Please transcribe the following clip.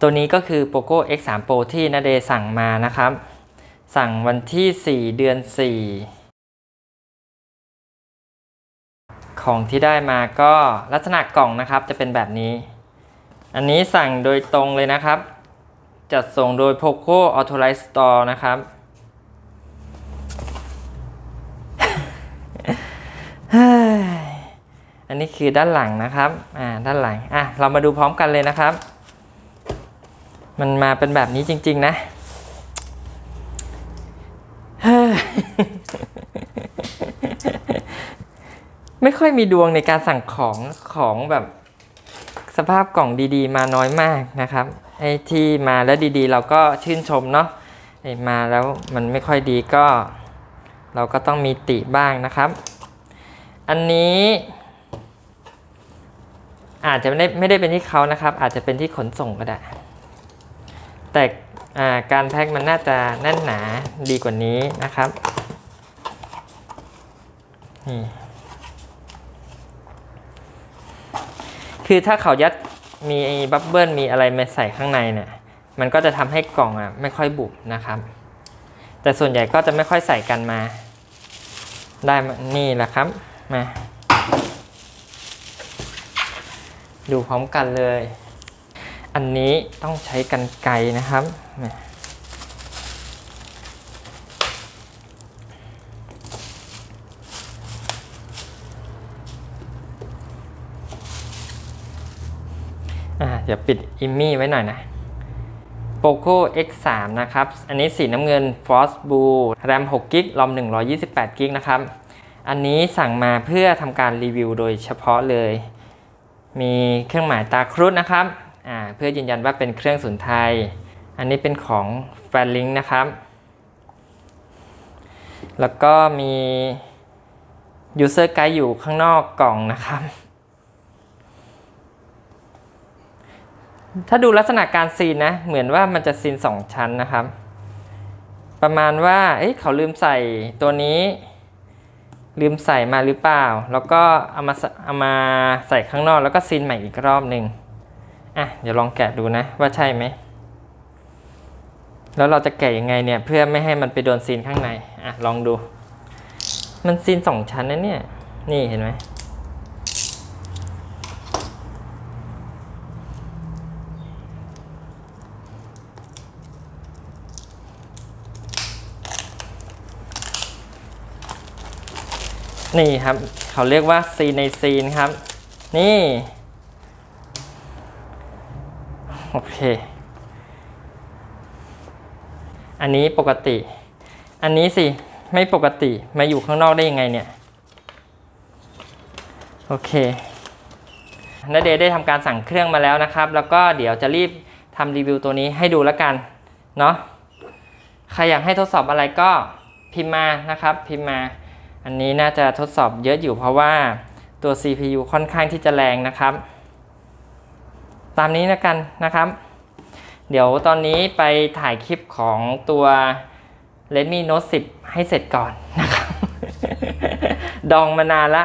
ตัวนี้ก็คือ POCO X3 Pro ที่นาเดสั่งมานะครับ สั่งวันที่ 4 เดือน 4 ของที่ได้มาก็ลักษณะกล่องนะครับจะเป็นแบบนี้ อันนี้สั่งโดยตรงเลยนะครับ จัดส่งโดย POCO Authorized Store นะครับอันนี้คือด้านหลังนะครับ อ่า ด้านหลัง อะ เรามาดูพร้อมกันเลยนะครับ มันมาเป็นแบบนี้จริง ๆ นะไม่ค่อยมีดวงในการสั่งของของแบบสภาพกล่องดีๆ มาน้อยมากนะครับไอ้ที่มาแล้วดีๆ เราก็ชื่นชมเนาะไอ้มาแล้วมันไม่ค่อยดีก็ เราก็ต้องมีติบ้างนะครับ อันนี้ อาจจะไม่ได้ไม่ได้เป็นที่เขานะครับ อาจจะเป็นที่ขนส่งก็ได้ แต่การแพ็คมันน่าจะแน่นหนาดีกว่านี้นะครับนี่คือถ้าเขายัดมีบับเบิลมีอะไรมาใส่ข้างในเนี่ยมันก็จะทำให้กล่องอะไม่ค่อยบุบนะครับ แต่ส่วนใหญ่ก็จะไม่ค่อยใส่กันมา ได้นี่แหละครับมาดูพร้อมกันเลย อันนี้ต้องใช้กันไกนะครับ เดี๋ยวปิดอิมมี่ไว้หน่อยนะ POCO X3 นะครับ อันนี้สีน้ำเงิน Frost Blue RAM 6 g b รอม128 g b นะครับ อันนี้สั่งมาเพื่อทำการรีวิวโดยเฉพาะเลย มีเครื่องหมายตาครุฑนะครับ เพื่อยืนยันว่าเป็นเครื่องศูนไทย อันนี้เป็นของ f a n l i n k นะครับ แล้วก็มี User Guide อยู่ข้างนอกกล่องนะครับ ถ้าดูลักษณะการซีนนะ เหมือนว่ามันจะซีนสองชั้นนะครับ ประมาณว่าเอ้ยเขาลืมใส่ตัวนี้ลืมใส่มาหรือเปล่า แล้วก็เอามาเอามาใส่ข้างนอกแล้วก็ซีนใหม่อีกรอบหนึ่ง อะเดี๋ยวลองแกะดูนะว่าใช่ไหม แล้วเราจะแกะยังไงเนี่ยเพื่อไม่ให้มันไปโดนซีนข้างในอะลองดู มันซีนสองชั้นนะเนี่ย นี่เห็นไหมนี่ครับ เขาเรียกว่าซีนในซีนครับ นี่ โอเค อันนี้ปกติ อันนี้สิ ไม่ปกติมาอยู่ข้างนอกได้ยังไงเนี่ย โอเคนาเดย์ได้ทำการสั่งเครื่องมาแล้วนะครับ แล้วก็เดี๋ยวจะรีบทำรีวิวตัวนี้ให้ดูแล้วกัน เนาะใครอยากให้ทดสอบอะไรก็พิมพ์มานะครับ พิมพ์มา อันนี้น่าจะทดสอบเยอะอยู่เพราะว่าตัว CPU ค่อนข้างที่จะแรงนะครับ ตามนี้นะกันนะครับ เดี๋ยวตอนนี้ไปถ่ายคลิปของตัว Redmi Note 10 ให้เสร็จก่อนนะครับ ดองมานานละ